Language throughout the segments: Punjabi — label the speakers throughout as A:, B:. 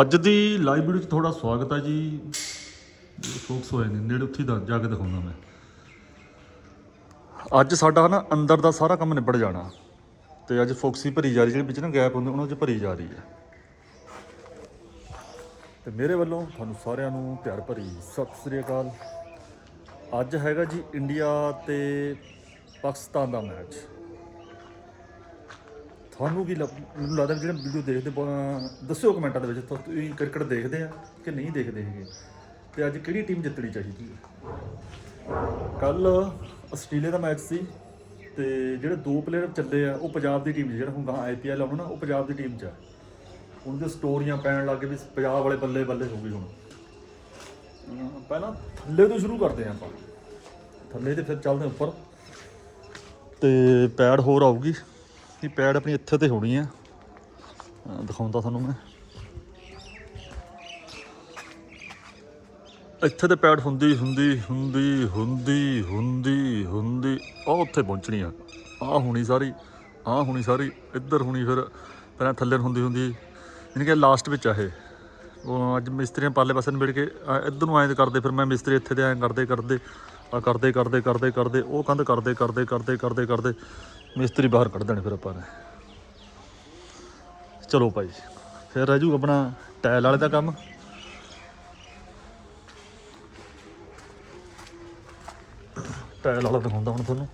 A: ਅੱਜ ਦੀ ਲਾਈਵ ਵੀਡੀਓ 'ਚ ਤੁਹਾਡਾ ਸਵਾਗਤ ਹੈ ਜੀ। ਫੋਕਸ ਹੋਏ ਨੇ, ਨੇੜੇ ਉੱਥੇ ਦਾ ਜਾ ਕੇ ਦਿਖਾਉਂਦਾ ਮੈਂ। ਅੱਜ ਸਾਡਾ ਨਾ ਅੰਦਰ ਦਾ ਸਾਰਾ ਕੰਮ ਨਿਬੜ ਜਾਣਾ। ਤੇ ਅੱਜ ਫੋਕਸੀ ਭਰੀ ਜਾ ਰਹੀ, ਜਿਹੜੀ ਵਿੱਚ ਨਾ ਗੈਪ ਹੁੰਦੇ, ਉਹਨਾਂ 'ਚ ਭਰੀ ਜਾ ਰਹੀ ਹੈ। ਤੇ ਮੇਰੇ ਵੱਲੋਂ ਤੁਹਾਨੂੰ ਸਾਰਿਆਂ ਨੂੰ ਪਿਆਰ ਭਰੀ ਸਤਿ ਸ੍ਰੀ ਅਕਾਲ। ਅੱਜ ਹੈਗਾ ਜੀ ਇੰਡੀਆ ਤੇ ਪਾਕਿਸਤਾਨ ਦਾ ਮੈਚ ਤੁਹਾਨੂੰ ਕੀ ਲੱਗ- ਮੈਨੂੰ ਲੱਗਦਾ ਵੀ ਜਿਹੜੇ ਵੀਡੀਓ ਦੇਖਦੇ ਬ- ਦੱਸਿਓ ਕਮੈਂਟਾਂ ਦੇ ਵਿੱਚ ਤੁਸੀਂ ਕ੍ਰਿਕਟ ਦੇਖਦੇ ਆ ਕਿ ਨਹੀਂ ਦੇਖਦੇ ਹੈਗੇ? ਤੇ ਅੱਜ ਕਿਹੜੀ ਟੀਮ ਜਿੱਤਣੀ ਚਾਹੀਦੀ ਹੈ? ਕੱਲ ਆਸਟ੍ਰੇਲੀਆ ਦਾ ਮੈਚ ਸੀ ਤੇ ਜਿਹੜੇ ਦੋ ਪਲੇਅਰ ਚੱਲੇ ਆ, ਉਹ ਪੰਜਾਬ ਦੀ ਟੀਮ ਜਿਹੜਾ ਹੁਣ ਗਾਂ ਆਈਪੀਐਲ ਆਉਣਾ ਨਾ ਉਹ ਪੰਜਾਬ ਦੀ ਟੀਮ 'ਚ ਆ। ਉਹਨਾਂ ਦੇ ਸਟੋਰੀਆਂ ਪੈਣ ਲੱਗ ਗਏ ਵੀ ਪੰਜਾਬ ਵਾਲੇ ਬੱਲੇ ਬੱਲੇ ਹੋ ਗਈ ਹੁਣ। ਅਮ ਪਹਿਲਾਂ ਥੱਲੇ ਤੋਂ ਸ਼ੁਰੂ ਕਰਦੇ ਹਾਂ ਆਪਾਂ। ਥੱਲੇ ਤੇ ਫਿਰ ਚੱਲਦੇ ਹਾਂ ਉੱਪਰ। ਤੇ ਪੈਡ ਹੋਰ ਆਊਗੀ। ਇਹ ਪੈਡ ਆਪਣੀ ਇੱਥੇ ਤੇ ਹੋਣੀ ਆ। ਦਿਖਾਉਂਦਾ ਤੁਹਾਨੂੰ ਮੈਂ। ਇੱਥੇ ਤੇ ਪੈੜ ਹੁੰਦੀ ਹੁੰਦੀ ਹੁੰਦੀ ਹੁੰਦੀ ਹੁੰਦੀ ਹੁੰਦੀ। ਉਹ ਉੱਥੇ ਪਹੁੰਚਣੀ ਆ। ਆ ਹੋਣੀ ਸਾਰੀ ਆ ਹੋਣੀ ਸਾਰੀ, ਇੱਧਰ ਹੋਣੀ ਫਿਰ ਪਹਿਲਾਂ ਥੱਲੇ ਹੁੰਦੀ ਹੁੰਦੀ। ਯਾਨੀ ਕਿ ਲਾਸਟ ਵਿੱਚ ਆ ਇਹ। ਉਹ ਅੱਜ ਮਿਸਤਰੀਆਂ ਪਾਲੇ ਪਾਸੇ ਨਿਬੜ ਕੇ, ਆ ਇੱਧਰ ਨੂੰ ਐਂ ਕਰਦੇ, ਫਿਰ ਮੈਂ ਮਿਸਤਰੀ ਇੱਥੇ ਦੇ ਐਂ ਕਰਦੇ ਕਰਦੇ, ਆ ਕਰਦੇ ਕਰਦੇ ਕਰਦੇ ਕਰਦੇ, ਉਹ ਕੰਧ ਕਰਦੇ ਕਰਦੇ ਕਰਦੇ ਕਰਦੇ ਕਰਦੇ। ਮਿਸਤਰੀ ਬਾਹਰ ਕੱਢ ਦੇਣੇ ਫਿਰ ਆਪਾਂ ਨੇ। ਚਲੋ ਭਾਈ, ਫਿਰ ਰਹਿ ਜੂ ਆਪਣਾ ਟਾਇਲ ਵਾਲੇ ਦਾ ਕੰਮ। ਟਾਇਲ ਵਾਲਾ ਦਿਖਾਉਂਦਾ ਹੁਣ ਤੁਹਾਨੂੰ।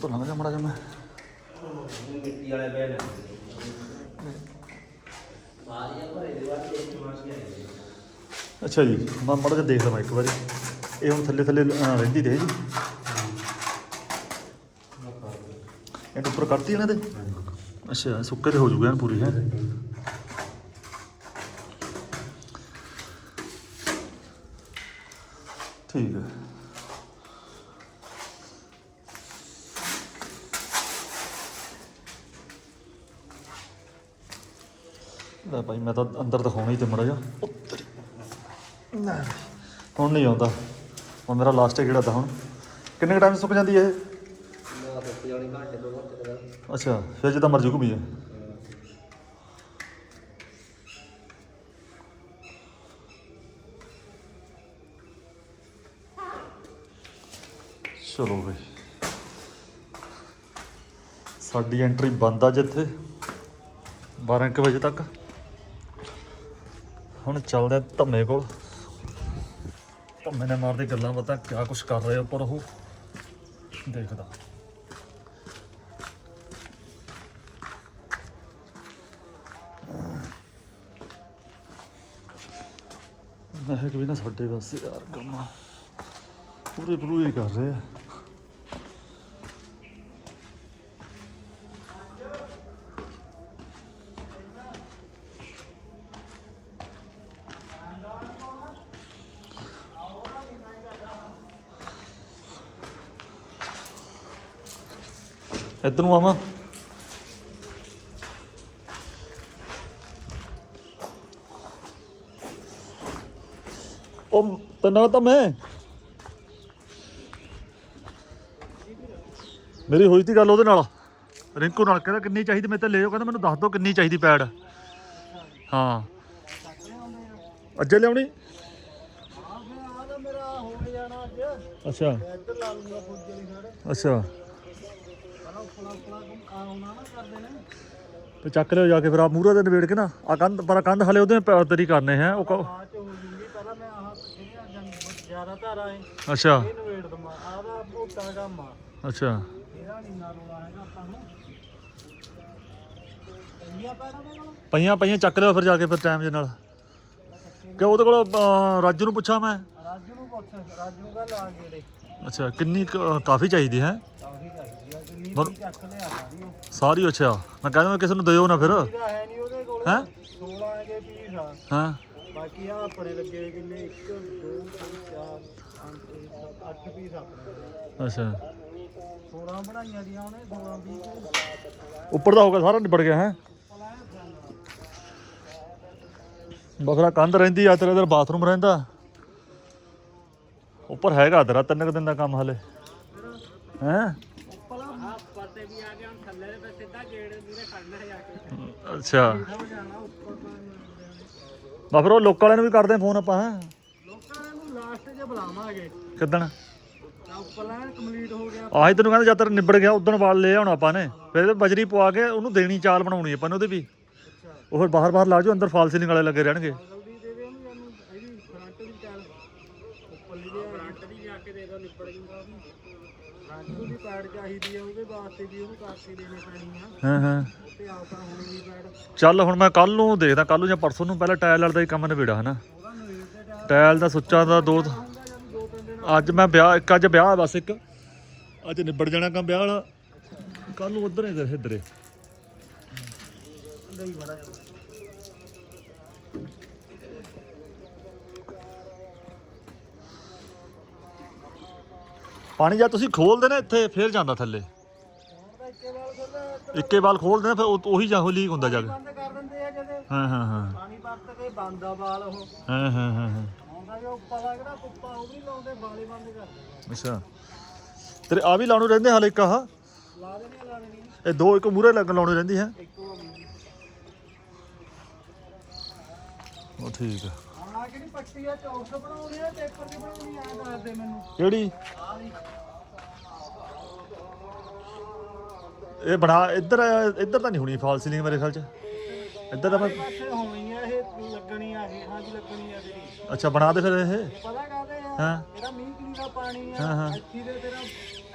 A: ਉੱਤੋਂ ਲੰਘ ਜਾ ਮੜਾ ਜਾ ਮੈਂ।
B: ਮਿੱਟੀ ਵਾਲੇ ਬੈਨ
A: ਅੱਛਾ ਜੀ ਮੈਂ ਮੜਾ ਜਾ ਦੇਖ ਲਵਾਂ ਇੱਕ ਵਾਰੀ। ਇਹ ਹੁਣ ਥੱਲੇ ਥੱਲੇ ਅਹ, ਰਹਿੰਦੀ ਤੇ ਜੀ। ਇਹ ਉੱਪਰ ਕਰਤੀ ਇਹਨਾਂ ਦੇ? ਅੱਛਾ ਸੁੱਕੇ ਤੇ ਹੋ ਜੂਗਾ ਪੂਰੀ ਹੈ। ਠੀਕ ਹੈ। ਲੈ ਭਾਈ, ਮੈਂ ਤਾਂ ਅੰਦਰ ਦਿਖਾਉਣਾ ਹੀ ਤੇ ਮੜਾ ਜਾ ਹੁਣ ਨਹੀਂ ਆਉਂਦਾ। ਹੁਣ ਮੇਰਾ ਲਾਸਟ ਹੈ ਕਿਹੜਾ ਤਾਂ ਹੁਣ। ਕਿੰਨੇ ਟਾਈਮ ਸੁੱਕ ਜਾਂਦੀ ਹੈ ਇਹ? ਅੱਛਾ, ਫਿਰ ਜਿੱਦਾਂ ਮਰਜ਼ੀ ਘੁੰਮੀ ਜਾ ਚਲੋ ਬਈ। ਸਾਡੀ ਐਂਟਰੀ ਬੰਦ ਆ ਜਿੱਥੇ। 12 ਕੁ ਵਜੇ ਤੱਕ। ਹੁਣ ਚੱਲਦੇ ਆ ਧੰਮੇ ਕੋਲ। ਧੰਮੇ ਨੇ ਮਾਰਦੇ ਗੱਲਾਂ ਪਤਾ ਕਿਆ ਕੁਛ ਕਰ ਰਹੇ ਆ ਉੱਪਰ ਉਹ। ਦੇਖਦਾ। ਮੈਂ ਕਿ ਵੀ ਨਾ ਸਾਡੇ ਵਾਸਤੇ ਯਾਰ ਕੰਮ। ਪੂਰੇ ਪੂਰੇ ਕਰ ਰਹੇ ਆ। ਇੱਧਰ ਨੂੰ ਆਵਾਂ। ਉਹ ਤਨਾ ਤਾਂ ਮੈਂ। ਮੇਰੀ ਹੋਈ ਤੀ ਗੱਲ ਉਹਦੇ ਨਾਲ। ਰਿੰਕੂ ਨਾਲ ਕਹਿੰਦਾ ਕਿੰਨੀ ਚਾਹੀਦੀ ਮੈਂ ਤਾਂ ਲੈ ਜਾਓ। ਕਹਿੰਦਾ ਮੈਨੂੰ ਦੱਸ ਦਿਓ ਕਿੰਨੀ ਚਾਹੀਦੀ ਪੈੜ ਹਾਂ। ਅੱਜੇ ਲਿਆਉਣੀ? ਅੱਛਾ। ਅੱਛਾ।
B: ਨਾ ਕਰਦੇ ਨੇ।
A: ਤੇ ਚੱਕ ਲਿਓ ਜਾ ਕੇ ਫਿਰ ਆ ਮੂਹਰੇ ਦੇ ਨਿਬੇੜ ਕੇ ਨਾ ਆ ਕੰਧ ਪਰ ਕੰਧ ਹਲੇ ਉਹਦੇ ਪੈਰ ਤੇਰੀ ਕਰਨੇ ਹੈ ਉਹ ਕ-
B: ਬਾਅਦ ਚ ਹੋ ਜੂਗੀ ਪਹਿਲਾਂ ਮੈਂ ਆਹ ਜਿਹੜੀਆਂ ਜੰਗ ਜ਼ਿਆਦਾ ਧਾਰਾਂ ਏ
A: ਅੱਛਾ।
B: ਇਹ ਨਵੇੜ ਦਮਾ ਆਦਾ ਭੋਟਾ ਕੰਮ ਆ।
A: ਅੱਛਾ।
B: ਇਹਦਾ ਨਹੀਂ ਨਾ ਰੋਣਾ ਹੈਗਾ ਆਪਾਂ ਨੂੰ। ਇੰਨੀਆਂ ਪੈਰਾਂ ਦੇ ਨਾਲ?
A: ਪਈਆਂ ਪਈਆਂ ਚੱਕ ਲਿਓ ਫਿਰ ਜਾ ਕੇ ਫਿਰ ਟਾਈਮ ਦੇ ਨਾਲ। ਕਿ ਉਹਦੇ ਕੋਲ ਅਹ, ਰਾਜੂ ਨੂੰ ਪੁੱਛਾਂ ਮੈਂ?
B: ਰਾਜੂ ਨੂੰ ਪੁੱਛ ਰਾਜੂ ਨੂੰ ਕਹ ਲਾ ਗੇੜੇ
A: ਅੱਛਾ ਕਿੰਨੀ ਕੁ, ਅਹ, ਕਾਫੀ ਚਾਹੀਦੀ ਹੈ।
B: ਚੱਕ ਲਿਆ ਸਾਰੀ
A: ਅੱਛਾ। ਮੈਂ ਕਹਿੰਦਾ ਕਿਸੇ ਨੂੰ ਦਿਓ ਨਾ ਫਿਰ।
B: ਇਹਦਾ ਹੈ ਨਹੀਂ ਉਹਦੇ ਕੋਲ।
A: ਹੈਂ?
B: 16 ਦੇ ਪੀਸ ਆ।
A: ਹਾਂ?
B: ਬਾਕੀ ਆ ਆਪਣੇ ਲੱਗੇ ਹੋਏ ਕਿੰਨੇ? 1 2 3 4 5 6 7 8 ਪੀਸ ਆਪਣੇ।
A: ਅੱਛਾ।
B: 16 ਬਣਾਈਆਂ ਦੀਆਂ ਉਹਨੇ 16 20
A: ਉੱਪਰ ਦਾ ਹੋ ਗਿਆ ਸਾਰਾ ਨਿਬੜ ਗਿਆ ਹੈ? ਬਖਰਾ ਕੰਧ ਰਹਿੰਦੀ ਆ ਤੇਰੇ ਇਧਰ ਬਾਥਰੂਮ ਰਹਿੰਦਾ। ਉੱਪਰ ਹੈਗਾ ਤੇਰਾ ਤਿੰਨ ਕੁ ਦਿਨ ਦਾ ਕੰਮ ਹਲੇ। ਹਾਂ?
B: ਪਰਤੇ ਵੀ ਆ ਗਏ ਹੁਣ ਥੱਲੇ ਦੇ ਫਿਰ ਸਿੱਧਾ ਗੇੜ ਮੂਰੇ ਖੜਨਾ ਜਾ ਕੇ।
A: ਅੱਛਾ।
B: ਹੋ ਜਾਣਾ ਉੱਪਰ ਤਾਂ
A: ਬਾ ਫਿਰ ਉਹ ਲੋਕਾਂ ਵਾਲਿਆਂ ਨੂੰ ਵੀ ਕਰਦੇ ਫੋਨ ਆਪਾਂ ਹੈਂ?
B: ਲੋਕਾਂ ਨੂੰ ਲਾਸਟ 'ਚ ਬੁਲਾਵਾਂਗੇ।
A: ਕਿੱਦਣ?
B: ਤਾਂ ਉੱਪਰ ਲੈਣ ਕੰਪਲੀਟ ਹੋ ਗਿਆ।
A: ਆਹੀ ਤੈਨੂੰ ਕਹਿੰਦਾ ਜਦ ਤੱਕ ਨਿਬੜ ਗਿਆ ਉਦੋਂ ਵਾਲ ਲੈ ਆਉਣਾ ਆਪਾਂ ਨੇ। ਫਿਰ ਇਹਦੇ ਬਜਰੀ ਪਵਾ ਕੇ ਉਹਨੂੰ ਦੇਣੀ ਚਾਲ ਬਣਾਉਣੀ ਆਪਾਂ ਨੇ ਉਹਦੇ ਵੀ। ਉਹ ਫਿਰ ਬਾਹਰ ਬਾਹਰ ਲਾ ਜਾਓ ਅੰਦਰ ਫਾਲ ਸੀਲਿੰਗ ਵਾਲੇ ਲੱਗੇ ਰਹਿਣਗੇ
B: ਜਲਦੀ ਦੇ ਦੇ ਉਹਨੂੰ ਇਹਨੂੰ ਇਹਦੀ ਫਰੰਟ ਦੀ ਟਾਇਲ ਉੱਪਰਲੀ ਦੀ ਫਰੰਟ ਦੀ ਜਾ ਕੇ ਦੇ ਦੋ ਨਿਪੜ ਜੂਗਾ ਉਹ ਵੀ ਫਰੰਟ ਦੀ ਪੈਡ ਚਾਹੀਦੀ ਆ ਉਹਦੇ ਵਾਸਤੇ ਵੀ ਉਹਨੂੰ ਕਰਕੇ ਦੇਣੀ ਪੈਣੀ ਆ।
A: ਹਾਂ ਹਾਂ।
B: ਤੇ ਆਪ ਤਾਂ ਹੁਣ ਵੀ ਪੈਡ
A: ਚੱਲ ਹੁਣ ਮੈਂ ਕੱਲ ਨੂੰ ਦੇਖਦਾ ਕੱਲ ਨੂੰ ਜਾਂ ਪਰਸੋਂ ਨੂੰ ਪਹਿਲਾਂ ਟਾਇਲ ਵਾਲਾ ਦਾ ਹੀ ਕੰਮ ਨਿਬੇੜਾ ਹਨਾ?
B: ਉਹਦਾ ਤੇ ਟਾਇਲ
A: ਟਾਇਲ ਦਾ ਸੁੱਚਾ ਦਾ ਦੋ
B: ਹੁੰਦਾ ਜਦ ਦੋ ਤਿੰਨ ਦਿਨ
A: ਅੱਜ ਮੈਂ ਵਿਆਹ ਇੱਕ ਅੱਜ ਵਿਆਹ ਬਸ ਇੱਕ। ਅੱਜ ਨਿਬੜ ਜਾਣਾ ਕੰਮ ਵਿਆਹ ਵਾਲਾ। ਕੱਲ ਨੂੰ ਉਧਰ ਇਧਰ ਇਧਰੇ
B: ਲਈ ਬੜਾ ਜਾਂਦਾ
A: ਪਾਣੀ ਜਾਂ ਤੁਸੀਂ ਖੋਲਦੇ ਨਾ ਇੱਥੇ ਫੇਰ ਜਾਂਦਾ ਥੱਲੇ।
B: ਇੱਕੇ ਵਾਲ
A: ਖੋਲਦੇ ਨਾ ਫਿਰ ਉਹ- ਉਹੀ ਜਾਹੋ ਲੀਕ ਹੁੰਦਾ ਜਾ ਕੇ
B: ਬੰਦ ਕਰ ਦਿੰਦੇ ਆ ਜਦੇ।
A: ਹਾਂ ਹਾਂ ਹਾਂ।
B: ਪਾਣੀ ਵਰਤ ਕੇ ਬੰਦ ਆ ਵਾਲ ਉਹ।
A: ਹਾਂ ਹਾਂ ਹਾਂ ਹਾਂ।
B: ਹੁਣ ਤਾਂ ਜੋ ਉੱਪਰ ਦਾ ਕਿਹੜਾ ਕੁੱਪਾ ਉਹ ਵੀ ਲਾਉਂਦੇ ਵਾਲੇ ਬੰਦ ਕਰ ਦਿੰਦੇ
A: ਅੱਛਾ। ਤੇਰੇ ਆ ਵੀ ਲਾਉਣੇ ਰਹਿੰਦੇ ਹਾਲੇ ਇੱਕ ਆਹ?
B: ਲਾ ਦੇਣੀ ਲਾ ਦੇਣੀ
A: ਇਹ ਦੋ ਇੱਕ ਮੂਰੇ ਲੱਗ ਲਾਉਣੇ ਰਹਿੰਦੀ ਹੈ।
B: ਇੱਕੋ
A: ਉਹ ਠੀਕ ਆ।
B: ਕਿਹੜੀ ਪੱਟੀ ਆ ਚੌਕ ਬਣਾਉਣੀ ਆ ਪੇਪਰ ਦੀ ਬਣਾਉਣੀ ਆ ਦੱਸ ਦੇ ਮੈਨੂੰ।
A: ਕਿਹੜੀ?
B: ਆ ਵੀ
A: ਇਹ ਬਣਾ ਇੱਧਰ ਇੱਧਰ ਤਾਂ ਨਹੀਂ ਹੋਣੀ ਫਾਲ ਸੀਲਿੰਗ ਮੇਰੇ ਖਿਆਲ ਚ? ਇੱਧਰ ਤਾਂ ਮੈਂ
B: ਪਾਸੇ ਹੋਣੀ ਆ ਇਹ ਲੱਗਣੀ ਆ ਇਹ ਹਾਂ ਜੀ ਲੱਗਣੀ ਆ ਤੇਰੀ।
A: ਅੱਛਾ ਬਣਾ ਦੇ ਫਿਰ ਇਹ।
B: ਪਤਾ ਕਾਹਦੇ ਆ?
A: ਹਾਂ।
B: ਇਹਦਾ ਮੀਂਹ ਕਿੰਨੀ ਦਾ ਪਾਣੀ
A: ਹਾਂ, ਹਾਂ।
B: ਆ ਇੱਥੇ ਦੇ ਤੇਰਾ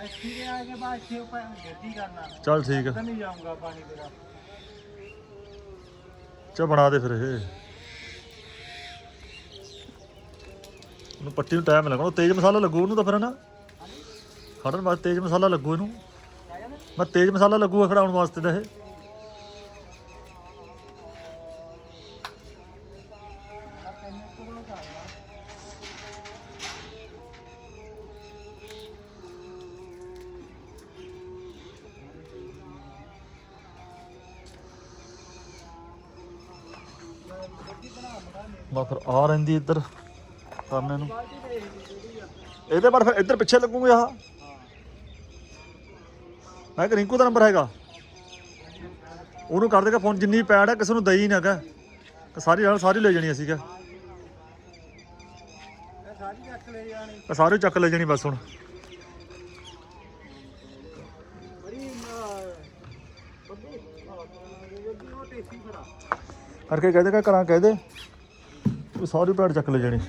B: ਇੱਥੇ ਦੇ ਆ ਕੇ ਬਾਅਦ ਇੱਥੇ ਉੱਪਰ ਗੱਡੀ ਕਰਨਾ।
A: ਚੱਲ ਠੀਕ ਆ।
B: ਤਾਂ ਨਹੀਂ ਜਾਊਗਾ ਪਾਣੀ ਤੇਰਾ।
A: ਚਾ ਬਣਾ ਦੇ ਫਿਰ ਇਹ। ਉਹਨੂੰ ਪੱਟੀ ਨੂੰ ਟਾਈਮ ਲੱਗਣਾ। ਉਹ ਤੇਜ਼ ਮਸਾਲਾ ਲੱਗੂ ਉਹਨੂੰ ਤਾਂ ਫਿਰ ਨਾ ਖੜਨ ਵਾਸਤੇ ਤੇਜ਼ ਮਸਾਲਾ ਲੱਗੂ ਇਹਨੂੰ। ਮੈਂ ਤੇਜ਼ ਮਸਾਲਾ ਲੱਗੂਗਾ ਖੜਾਉਣ ਵਾਸਤੇ ਤਾਂ ਇਹ।
B: ਆ
A: ਫਿਰ ਆ ਰਹਿੰਦੀ ਇੱਧਰ। ਕਰਨੇ ਨੂੰ ਇਹਦੇ ਪਰ ਫਿਰ ਇੱਧਰ ਪਿੱਛੇ ਲੱਗੂਗੇ ਆਹ। ਮੈਂ ਕਿ ਰਿੰਕੂ ਦਾ ਨੰਬਰ ਹੈਗਾ। ਉਹਨੂੰ ਕਰ ਦੇਗਾ ਫੋਨ, ਜਿੰਨੀ ਪੈੜ ਹੈ, ਕਿਸੇ ਨੂੰ ਦਈ ਨਾ ਕਹ। ਸਾਰੀ ਨਾਲ ਸਾਰੀ ਲੈ ਜਾਣੀ ਸੀਗਾ
B: ਇਹ ਸਾਰੀ ਚੱਕ ਲੈ ਜਾਣੀ
A: ਸਾਰੇ ਚੱਕ ਲੈ ਜਾਣੀ ਬਸ ਹੁਣ। ਕਰਕੇ ਕਹਿ ਦੇਗਾ ਕਰਾਂ ਕਹਿ ਦੇ ਸਾਰੀ ਪੈੜ ਚੱਕ ਲੈ ਜਾਣੀ।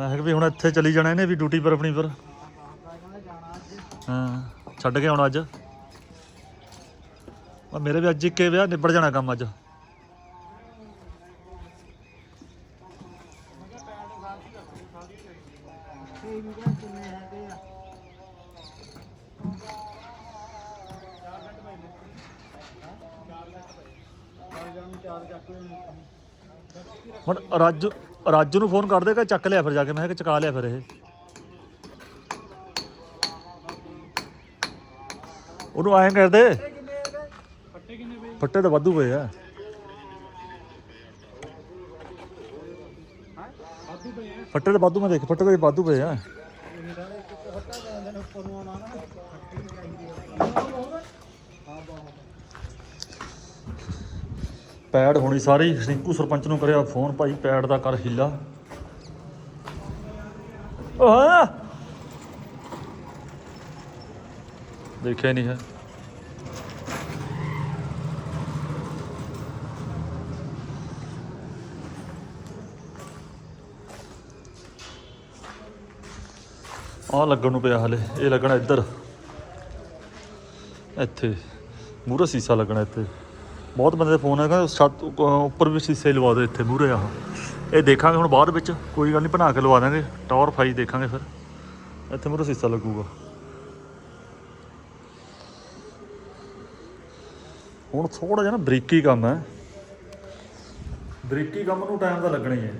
A: ਮੈਂ ਕਿਹਾ ਵੀ ਹੁਣ ਇੱਥੇ ਚਲੀ ਜਾਣਾ ਇਹਨੇ ਵੀ ਡਿਊਟੀ ਪਰ ਆਪਣੀ ਪਰ ਹਾਂ, ਛੱਡ ਕੇ ਆਉਣਾ ਅੱਜ। ਮੇਰੇ ਵੀ ਅੱਜ ਇੱਕੇ ਵਿਆਹ, ਨਿਬੜ ਜਾਣਾ ਕੰਮ ਅੱਜ। ਹੁਣ ਰਾਜੂ ਰਾਜੂ ਨੂੰ ਫੋਨ ਕਰ ਦੇਗਾ ਚੱਕ ਲਿਆ ਫਿਰ ਜਾ ਕੇ। ਮੈਂ ਕਿਹਾ ਚਕਾ ਲਿਆ ਫਿਰ ਇਹ। ਉਹਨੂੰ ਐਂ ਕਰਦੇ
B: ਕਿੰਨੇ ਫੱਟੇ ਕਿੰਨੇ ਪਏ
A: ਫੱਟੇ ਤਾਂ ਵਾਧੂ ਪਏ ਆ
B: ਵਾਧੂ ਪਏ ਆ।
A: ਫੱਟੇ ਤਾਂ ਵਾਧੂ ਮੈਂ ਦੇਖ, ਫੱਟੇ ਤਾਂ ਵਾਧੂ ਪਏ ਆ
B: ਇਹ ਤਾਂ ਇੱਕ ਫੱਟਾ ਕਹਿੰਦੇ ਨੇ ਉੱਪਰ ਨੂੰ ਆਉਣਾ ਨਾ ਫੱਟੀ ਚਾਹੀਦੀ ਆ ਹਾਂ ਬਹੁਤ
A: ਪੈੜ ਹੋਣੀ ਸਾਰੀ। ਰਿੰਕੂ ਸਰਪੰਚ ਨੂੰ ਕਰਿਆ ਫੋਨ, ਭਾਈ ਪੈੜ ਦਾ ਕਰ ਹਿੱਲਾ। ਓ ਦੇਖਿਆ ਨਹੀਂ ਹੈ। ਆ ਲੱਗਣ ਨੂੰ ਪਿਆ ਹਲੇ। ਇਹ ਲੱਗਣਾ ਇੱਧਰ। ਇੱਥੇ। ਮੂਹਰੇ ਸੀਸਾ ਲੱਗਣਾ ਇੱਥੇ। ਬਹੁਤ ਬੰਦੇ ਦੇ ਫੋਨ ਹੈਗਾ ਛੱਤ ਉੱਪਰ ਵੀ ਸ਼ੀਸ਼ੇ ਲਵਾ ਦਿਓ, ਇੱਥੇ ਮੂਹਰੇ ਆਹ ਇਹ ਦੇਖਾਂਗੇ ਹੁਣ ਬਾਅਦ ਵਿੱਚ, ਕੋਈ ਗੱਲ ਨਹੀਂ, ਬਣਾ ਕੇ ਲਵਾ ਦਾਂਗੇ ਟੌਰ ਫਾਈ ਦੇਖਾਂਗੇ ਫਿਰ। ਇੱਥੇ ਮੇਰਾ ਸੀਸਾ ਲੱਗੂਗਾ। ਹੁਣ ਥੋੜਾ ਜਿਹਾ ਨਾ ਬਰੀਕੀ ਕੰਮ ਹੈ। ਬਰੀਕੀ ਕੰਮ ਨੂੰ ਟਾਈਮ ਤਾਂ ਲੱਗਣਾ ਹੀ ਹੈ।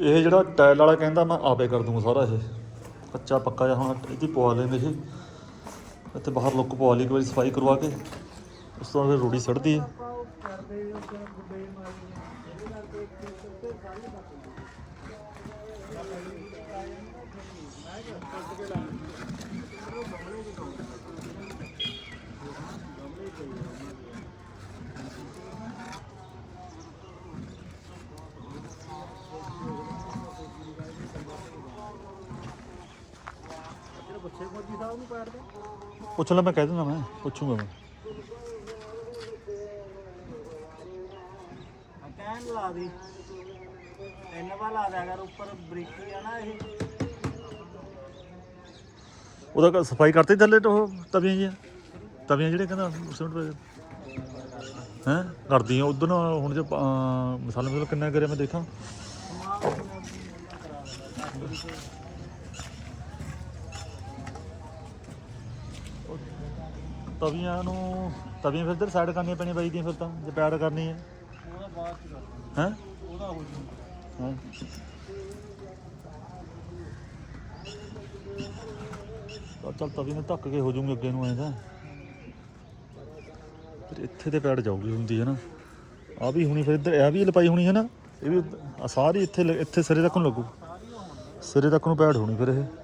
A: ਇਹ ਜਿਹੜਾ ਟਾਇਲ ਵਾਲਾ ਕਹਿੰਦਾ, ਮੈਂ ਆਪੇ ਕਰ ਦੂੰਗਾ ਸਾਰਾ ਇਹ। ਕੱਚਾ ਪੱਕਾ ਜਿਹਾ ਹੁਣ ਇਹਦੀ ਪਵਾ ਲੈਂਦੇ ਸੀ। ਇੱਥੇ ਬਾਹਰ ਲੁੱਕ ਪਵਾ ਲਈ, ਇੱਕ ਵਾਰੀ ਸਫ਼ਾਈ ਕਰਵਾ ਕੇ। ਉਸ ਤੋਂ ਬਾਅਦ ਫਿਰ ਰੋੜੀ ਸੜਦੀ ਹੈ
B: ਆਪਾਂ ਉਹ ਕਰਦੇ ਜੋ ਕਿ ਗੁੱਡੇ ਮਾਰੀ ਇਹਦੇ ਕਰਕੇ ਇੱਕ ਇੱਕ ਉੱਤੇ ਸਾਰੀ ਪੱਕ ਗਈ ਤੇਰੇ ਪੁੱਛੇ ਮੋਦੀ ਸਾਹਿਬ ਨੂੰ ਪੈਰ ਦੇ
A: ਪੁੱਛ ਲੈ ਮੈਂ ਕਹਿ ਦਿੰਦਾ ਮੈਂ ਪੁੱਛੂਗਾ ਮੈਂ।
B: ਕਹਿਣ ਲਾ ਦੀ ਤਿੰਨ ਵਾਰ ਲਾ ਦਿਆ ਕਰ ਉੱਪਰ ਬ੍ਰਿਕੀ ਆ ਨਾ ਇਹ।
A: ਉਹਦਾ ਸਫ਼ਾਈ ਕਰਤੇ ਥੱਲੇ ਤੋਂ ਉਹ ਤਵੀਆਂ ਜੀਆਂ ਤਵੀਆਂ ਜਿਹੜੇ ਕਹਿੰਦਾ ਸਿਮਟ ਹੈ? ਕਰਦੀ ਆ ਉਧਰ ਹੁਣ ਜੇ ਮਸਾਲਾ ਮਸਾਲਾ ਕਿੰਨਾ ਕਰਿਆ ਮੈਂ ਦੇਖਾਂ। ਤਵੀਆਂ ਨੂੰ ਤਵੀਆਂ ਫਿਰ ਇੱਧਰ ਸਾਈਡ ਕਰਨੀਆਂ ਪੈਣੀਆਂ ਬਾਈ ਦੀਆਂ ਫਿਰ ਤਾਂ ਜੇ ਪੈਡ ਕਰਨੀ ਹੈ।
B: ਉਹਦਾ ਬਾਅਦ ਚ ਕਰ
A: ਹੈ?
B: ਉਹਦਾ ਹੋ ਜੂ।
A: ਹਾਂ। ਚੱਲ- ਚੱਲ ਤਵੀ ਨੂੰ ਧੱਕ ਕੇ ਹੋ ਜੂਗੀ ਅੱਗੇ ਨੂੰ ਐਂ ਤਾਂ। ਫਿਰ ਇੱਥੇ ਤੇ ਪੈੜ ਜਾਊਗੀ ਹੁੰਦੀ ਹੈ ਨਾ। ਆ ਵੀ ਹੁਣੀ ਫਿਰ ਇੱਧਰ ਇਹ ਵੀ ਲਪਾਈ ਹੋਣੀ ਹੈ ਨਾ। ਇਹ ਵੀ ਸਾਰੀ ਇੱਥੇ ਇੱਥੇ ਸਿਰੇ ਤੱਕ ਨੂੰ ਲੱਗੂ। ਸਿਰੇ ਤੱਕ ਨੂੰ ਪੈੜ ਹੋਣੀ ਫਿਰ ਇਹ।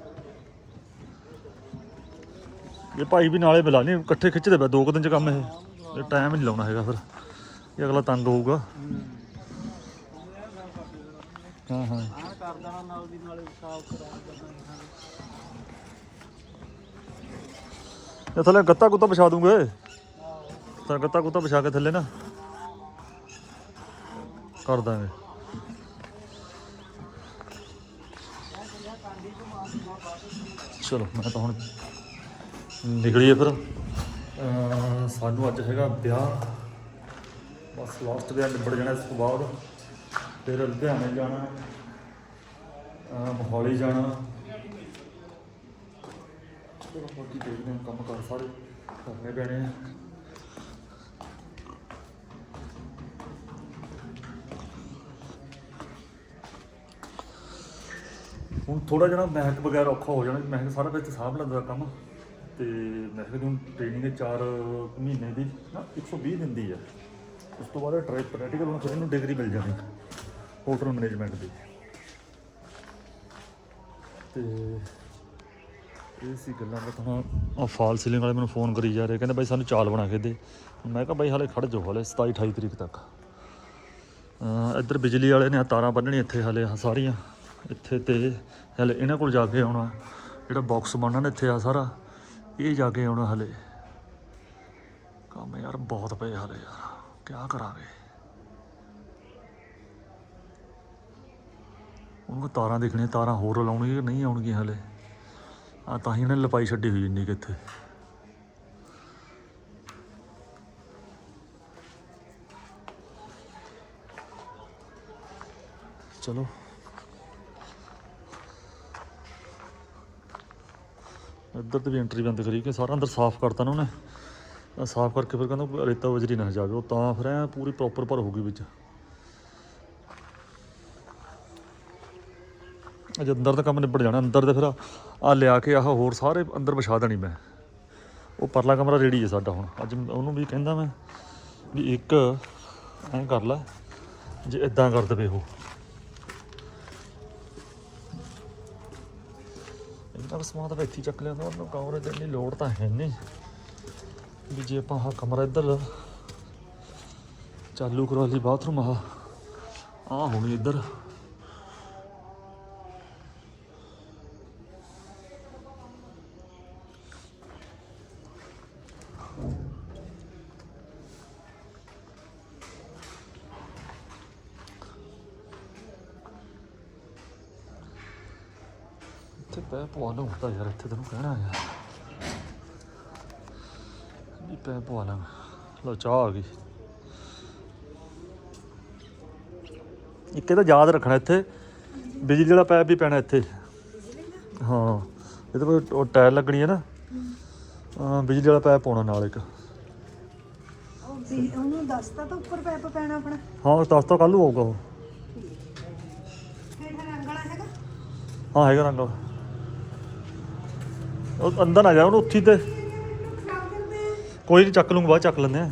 A: ਇਹ ਭਾਈ ਵੀ ਨਾਲੇ ਮਿਲਾ ਨਹੀਂ ਇਕੱਠੇ ਖਿੱਚਦੇ ਪਏ, ਦੋ ਕੁ ਦਿਨ ਚ ਕੰਮ ਇਹ। ਟਾਈਮ ਨਹੀਂ ਲਾਉਣਾ ਹੈਗਾ ਫਿਰ। ਇਹ ਅਗਲਾ ਤੰਗ ਹੋਊਗਾ। ਹਾਂ ਹਾਂ।
B: ਕਰ ਦੇਣਾ ਨਾਲ ਦੀ ਨਾਲ ਸਾਫ਼ ਕਰਾ ਦੇਣਾ
A: ਇਹ ਥੱਲੇ ਗੱਤਾ ਗੁੱਤਾ ਵਿਛਾ ਦੂੰਗੇ। ਤਾਂ ਗੱਤਾ ਗੁੱਤਾ ਵਿਛਾ ਕੇ ਥੱਲੇ ਨਾ ਕਰ ਦਾਂਗੇ। ਚਲੋ, ਮੈਂ ਤਾਂ ਹੁਣ ਨਿਕਲੀਏ ਫਿਰ? ਅਹ ਸਾਨੂੰ ਅੱਜ ਹੈਗਾ ਵਿਆਹ। ਬਸ ਲਾਸਟ ਵਿਆਹ ਨਿਬੜ ਜਾਣਾ ਇਸ ਤੋਂ ਬਾਅਦ। ਫਿਰ ਲੁਧਿਆਣੇ ਜਾਣਾ, ਅਹ ਮੋਹਾਲੀ ਜਾਣਾ। ਚਲੋ ਬਾਕੀ ਦੇਖਦੇ ਹਾਂ, ਕੰਮ ਕਰ ਸਾਰੇ ਕਰਨੇ ਪੈਣੇ ਆ। ਹੁਣ ਥੋੜਾ ਜਿਹਾ ਨਾ ਮਹਿਕ ਵਗੈਰਾ ਔਖਾ ਹੋ ਜਾਣਾ, ਮਹਿਕ ਸਾਰਾ ਵਿੱਚ ਸਾਂਭ ਲੈਂਦਾ ਕੰਮ। ਤੇ ਮੈਂ ਕਿਹਾ ਹੁਣ ਟ੍ਰੇਨਿੰਗ ਹੈ 4 ਮਹੀਨੇ ਦੀ ਨਾ 120 ਦਿਨ ਦੀ ਹੈ ਉਸ ਤੋਂ ਬਾਅਦ ਟ੍ਰਾਈ ਪ੍ਰੈਕਟੀਕਲ ਹੁਣ ਫਿਰ ਇਹਨੂੰ ਡਿਗਰੀ ਮਿਲ ਜਾਣੀ ਹੋਟਲ ਮੈਨੇਜਮੈਂਟ ਦੀ। ਤੇ ਇਹ ਸੀ ਗੱਲਾਂ ਮੈਂ ਤੁਹਾਨੂੰ ਆ ਫਾਲ ਸੀਲਿੰਗ ਵਾਲੇ ਮੈਨੂੰ ਫੋਨ ਕਰੀ ਜਾ ਰਹੇ, ਕਹਿੰਦੇ ਬਾਈ ਸਾਨੂੰ ਚਾਲ ਬਣਾ ਕੇ ਦੇ। ਮੈਂ ਕਿਹਾ ਬਾਈ ਹਾਲੇ ਖੜ ਜਾਓ, ਹਾਲੇ 27 28 ਤਰੀਕ ਤੱਕ। ਇੱਧਰ ਬਿਜਲੀ ਵਾਲੇ ਨੇ ਤਾਰਾਂ ਬੰਨਣੀ ਇੱਥੇ ਹਾਲੇ, ਆਹ ਸਾਰੀਆਂ। ਇੱਥੇ ਤੇ ਹਾਲੇ ਇਹਨਾਂ ਕੋਲ ਜਾ ਕੇ ਆਉਣਾ। ਜਿਹੜਾ ਬਾਕਸ ਬਣਨਾ ਨਾ ਇੱਥੇ ਆ ਸਾਰਾ। ਇਹ ਜਾ ਕੇ ਆਉਣਾ ਹਾਲੇ। ਕੰਮ ਯਾਰ ਬਹੁਤ ਪਏ ਹਾਲੇ ਯਾਰ। ਕਿਆ ਕਰਾਂਗੇ? ਉਹਨਾਂ ਤਾਰਾਂ ਦੇਖਣੀਆਂ, ਤਾਰਾਂ ਹੋਰ ਲਾਉਣੀਆਂ ਕਿ ਨਹੀਂ ਆਉਣਗੀਆਂ ਹਲੇ? ਆ ਤਾਂ ਹੀ ਇਹਨੇ ਲਪਾਈ ਛੱਡੀ ਹੋਈ ਇੰਨੀ ਕਿੱਥੇ ਚਲੋ। ਇੱਧਰ ਤੇ ਵੀ ਐਂਟਰੀ ਬੰਦ ਕਰੀ ਕਿ ਸਾਰਾ ਅੰਦਰ ਸਾਫ਼ ਕਰਤਾ ਨਾ ਉਹਨੇ। ਸਾਫ਼ ਕਰਕੇ ਫਿਰ ਕਹਿੰਦਾ ਰੇਤਾ ਵਜਰੀ ਨਾ ਜਾਵੇ, ਉਹ ਤਾਂ ਫਿਰ ਐ ਪੂਰੀ ਪ੍ਰੋਪਰ ਭਰ ਹੋਊਗੀ ਵਿੱਚ। ਅਜ ਅੰਦਰ ਦਾ ਕੰਮ ਨਿਬੜ ਜਾਣਾ, ਅੰਦਰ ਦੇ ਫਿਰ ਆ ਲਿਆ ਕੇ ਆਹ ਹੋਰ ਸਾਰੇ ਅੰਦਰ ਵਿਛਾ ਦੇਣੀ ਮੈਂ। ਉਹ ਪਰਲਾ ਕਮਰਾ ਰੈਡੀ ਹੈ ਸਾਡਾ ਹੁਣ। ਅੱਜ ਉਹਨੂੰ ਵੀ ਕਹਿੰਦਾ ਮੈਂ ਵੀ ਇੱਕ ਐਂ ਕਰ ਲੈ, ਜੇ ਇਦਾਂ ਕਰ ਦਵੇ ਉਹ। ਇਹਨਾਂ ਦਾ ਸਮਾਨ ਤਾਂ ਇੱਥੇ ਚੱਕ ਲਿਆ ਤਾਂ ਉਹਨੂੰ ਕਮਰੇ ਦੇ ਨਹੀਂ ਲੋੜ ਤਾਂ ਹੈ ਨਹੀਂ। ਵੀ ਜੇ ਆਪਾਂ ਆਹ ਕਮਰਾ ਇੱਧਰ ਚਾਲੂ ਕਰਵਾ ਲਈ, ਬਾਥਰੂਮ ਆਹ ਆ ਹੋਣੀ ਇੱਧਰ। ਇੱਥੇ ਪੈ ਪਵਾ ਤਾਂ ਯਾਰ ਇੱਥੇ ਤੈਨੂੰ ਕਹਿਣਾ ਯਾਰ। ਵੀ ਪੈ ਪਵਾ ਲਾਂ ਲੋ ਚਾਹ ਆ ਗਈ। ਇੱਕ ਇਹਦਾ ਯਾਦ ਰੱਖਣਾ ਇੱਥੇ। ਬਿਜਲੀ ਵਾਲਾ ਪੈਪ ਵੀ ਪੈਣਾ ਇੱਥੇ। ਹਾਂ ਇਹਦੇ ਕੋਲ ਉਹ ਟਾਇਰ ਲੱਗਣੀ ਹੈ ਨਾ। ਹਾਂ ਬਿਜਲੀ ਵਾਲਾ ਪੈਪ ਪਾਉਣਾ ਨਾਲ ਇੱਕ।
C: ਉਹ ਵੀ ਉਹਨੂੰ ਦੱਸਤਾ ਤਾਂ ਉੱਪਰ ਪੈਪ ਪੈਣਾ ਆਪਣਾ।
A: ਹਾਂ ਦੱਸ ਤਾਂ ਕੱਲ ਨੂੰ ਆਊਗਾ ਉਹ।
C: ਹੇਠਾਂ ਰੰਗ ਵਾਲਾ ਹੈਗਾ?
A: ਹਾਂ ਹੈਗਾ ਰੰਗ ਵਾਲਾ। ਉਹ ਅੰਦਰ ਨਾ ਜਾ ਉਹਨੂੰ ਉੱਥੀ ਤੇ। ਕੋਈ ਨਹੀਂ ਚੱਕ ਲੂੰਗਾ ਬਾਅਦ ਚੱਕ ਲੈਂਦੇ ਆ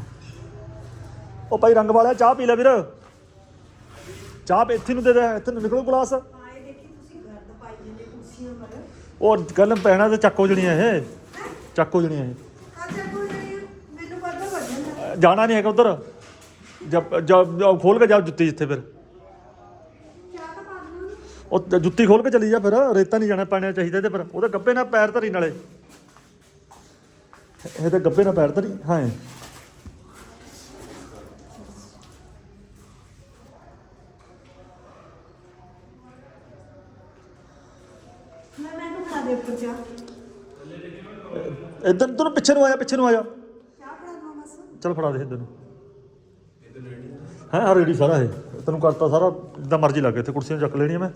A: ਉਹ ਭਾਈ ਰੰਗ ਵਾਲਿਆ ਚਾਹ ਪੀ ਲੈ ਵੀਰ। ਚਾਹ ਪੀ- ਇੱਥੇ ਨੂੰ ਦੇ ਦੇ ਇੱਥੇ ਨੂੰ ਨਿਕਲੋ ਗਲਾਸ। ਉਹ ਗੱਲ ਪੈਣਾ ਤੇ ਚੱਕ ਜਣੀਆਂ ਇਹ। ਚੱਕ ਜਣੀਆਂ ਇਹ। ਜਾਣਾ ਨਹੀਂ ਹੈਗਾ ਉਧਰ। ਜਬ ਖੋਲ ਕੇ ਜਾ ਜੁੱਤੀ ਜਿੱਥੇ ਫਿਰ। ਉਹ ਜੁੱਤੀ ਖੋਲ ਕੇ ਚਲੀ ਜਾ ਫਿਰ ਰੇਤਾ ਨਹੀਂ ਜਾਣਾ ਪੈਣਾ ਚਾਹੀਦਾ ਤੇ ਫਿਰ ਉਹਦੇ ਗੱਬੇ ਨਾਲ ਪੈਰ ਧਰੀ ਨਾਲੇ। ਇਹ ਤੇ ਗੱਬੇ ਨਾਲ ਪੈਰ ਧਰੀ ਹਾਂ
C: ਦੇ
A: ਇਧਰ ਤੈਨੂੰ ਪਿੱਛੇ ਨੂੰ ਆਇਆ ਪਿੱਛੇ ਨੂੰ ਆਇਆ
C: ਚਾਹ ਫੜਾ ਦਵਾਂ ਬਸ।
A: ਚਲ ਫੜਾ ਦੇ ਇਧਰ ਨੂੰ। ਹਾਂ ਹਾਂ ਰੈਡੀ ਸਾਰਾ ਇਹ। ਤੈਨੂੰ ਕਰਤਾ ਸਾਰਾ ਜਿੱਦਾਂ ਮਰਜ਼ੀ ਲੱਗੇ ਇੱਥੇ ਕੁਰਸੀਆਂ ਚੱਕ ਲੈਣੀਆਂ ਮੈਂ।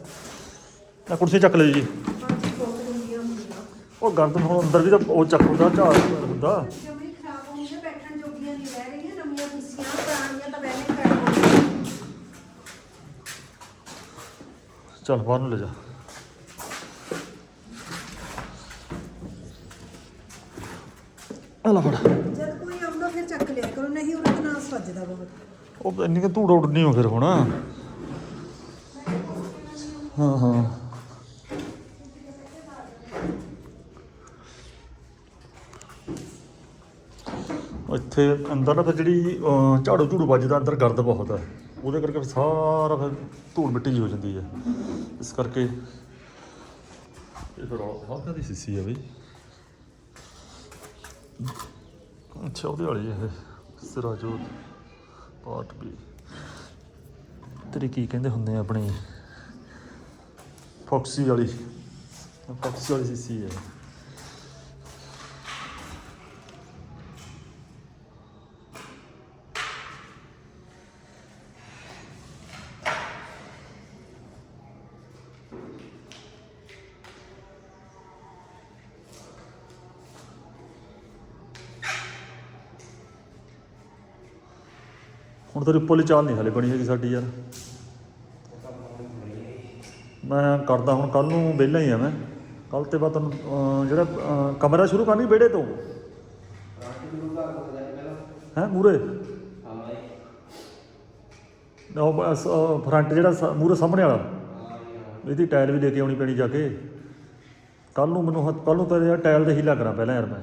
A: ਆ ਕੁਰਸੀਆਂ ਚੱਕ ਲਈ ਜੀ। ਉਹ ਗਰਦਨ ਹੁਣ ਅੰਦਰ ਵੀ ਤਾਂ ਉਹ ਚੱਕ ਹੁੰਦਾ ਝਾੜ ਹੁੰਦਾ।
C: ਜਮੀ ਖਰਾਬ ਹੋ ਗਈਆਂ ਬੈਠਣ ਜੋਗੀਆਂ ਨਹੀਂ ਰਹਿ ਰਹੀਆਂ ਨਵੀਆਂ ਕੁਰਸੀਆਂ ਪੁਰਾਣੀਆਂ ਤਾਂ ਬਹਿਣੇ ਪੈਣ
A: ਚੱਲ ਬਾਹਰ ਨੂੰ ਲੈ ਜਾ। ਆ ਲੈ ਫੜ
C: ਜਦ ਕੋਈ ਆਉਂਦਾ ਫਿਰ ਚੱਕ ਲਿਆ ਕਰੋ ਨਹੀਂ ਉਹਨਾਂ ਦਾ ਨਾਸ ਵੱਜਦਾ ਬਹੁਤ
A: ਉਹ ਇੰਨੀ ਕਿ ਧੂੜ ਉੱਡਣੀ ਹੋ ਫਿਰ ਹੁਣ। ਹਾਂ ਹਾਂ। ਇੱਥੇ ਅੰਦਰ ਨਾ ਫਿਰ ਜਿਹੜੀ ਝਾੜੂ ਝੂੜੂ ਵੱਜਦਾ, ਅੰਦਰ ਗਰਦ ਬਹੁਤ ਹੈ ਉਹਦੇ ਕਰਕੇ ਫਿਰ ਸਾਰਾ ਫਿਰ ਧੂੜ ਮਿੱਟੀ ਜਿਹੀ ਹੋ ਜਾਂਦੀ ਹੈ ਇਸ ਕਰਕੇ ਇਹ ਫਿਰ ਹਾਂ ਕਾਦੀ ਸੀਸੀ ਹੈ ਬਈ? ਅੱਛਾ, ਉਹਦੇ ਵਾਲੀ ਹੈ ਇਹ, ਸਿਰਾਜੋਤ। ਪਾਰਟ ਵੀ ਤੇਰੀ ਕੀ ਕਹਿੰਦੇ ਹੁੰਦੇ ਆ ਆਪਣੀ? ਫੌਕਸੀ ਵਾਲੀ। ਫੌਕਸੀ ਵਾਲੀ ਸੀ ਹੈ ਹੁਣ ਤੇਰੀ ਉੱਪਰਲੀ ਚਾਲ ਨਹੀਂ ਹਲੇ ਬਣੀ ਹੈਗੀ ਸਾਡੀ ਯਾਰ। ਮੈਂ ਕਰਦਾ ਹੁਣ ਕੱਲ ਨੂੰ ਵਿਹਲਾ ਹੀ ਆ ਮੈਂ। ਕੱਲ ਤੇ ਬਾਅਦ ਤੈਨੂੰ ਜਿਹੜਾ ਕਮਰਾ ਸ਼ੁਰੂ ਕਰਨੀ ਵਿਹੜੇ ਤੋਂ। ਹੈ ਮੂਰੇ ਉਹ ਫਰੰਟ ਜਿਹੜਾ ਮੂਰੇ ਸਾਹਮਣੇ ਵਾਲਾ। ਇਹਦੀ ਟਾਇਲ ਵੀ ਲੈ ਕੇ ਆਉਣੀ ਪੈਣੀ ਜਾ ਕੇ। ਕੱਲ ਨੂੰ ਮੈਨੂੰ ਕੱਲ ਨੂੰ ਤੇਰੇ ਟਾਇਲ ਦਾ ਹੀਲਾ ਕਰਾਂ ਪਹਿਲਾਂ ਯਾਰ ਮੈਂ।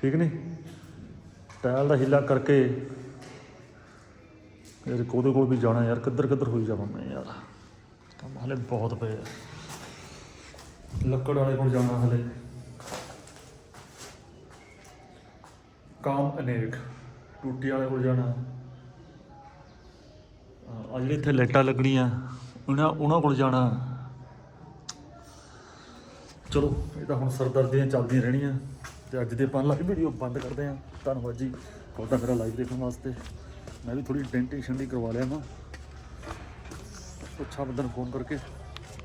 A: ਠੀਕ ਨਹੀਂ ਟਾਇਲ ਦਾ ਹੀਲਾ ਕਰਕੇ ਯਾਰ ਕੋਦੇ ਕੋਲ ਵੀ ਜਾਣਾ ਯਾਰ ਕਿੱਧਰ ਕਿੱਧਰ ਹੋਈ ਜਾਵਾਂ ਮੈਂ ਯਾਰ। ਕੰਮ ਹਲੇ ਬਹੁਤ ਪਏ ਆ। ਲੱਕੜ ਵਾਲੇ ਕੋਲ ਜਾਣਾ ਹਲੇ। ਕੰਮ ਅਨੇਕ, ਟੂਟੀ ਵਾਲੇ ਕੋਲ ਜਾਣਾ। ਆ ਜਿਹੜੇ ਇੱਥੇ ਲਾਈਟਾਂ ਲੱਗਣੀਆਂ, ਉਹਨਾਂ ਉਹਨਾਂ ਕੋਲ ਜਾਣਾ। ਚਲੋ, ਇਹ ਤਾਂ ਹੁਣ ਸਰਦਰਦੀਆਂ ਚੱਲਦੀਆਂ ਰਹਿਣੀਆਂ। ਤੇ ਅੱਜ ਦੇ ਆਪਾਂ ਲਾਈਵ ਵੀਡੀਓ ਬੰਦ ਕਰਦੇ ਹਾਂ ਧੰਨਵਾਦ ਜੀ। ਤੁਹਾਡਾ ਮੇਰਾ ਲਾਈਵ ਦੇਖਣ ਵਾਸਤੇ। ਮੈਂ ਵੀ ਥੋੜੀ ਡੈਂਟੇਸ਼ਨ ਦੀ ਕਰਵਾ ਲਿਆ ਨਾ ਪੁੱਛਾ ਬੰਦਨ ਫੋਨ ਕਰਕੇ।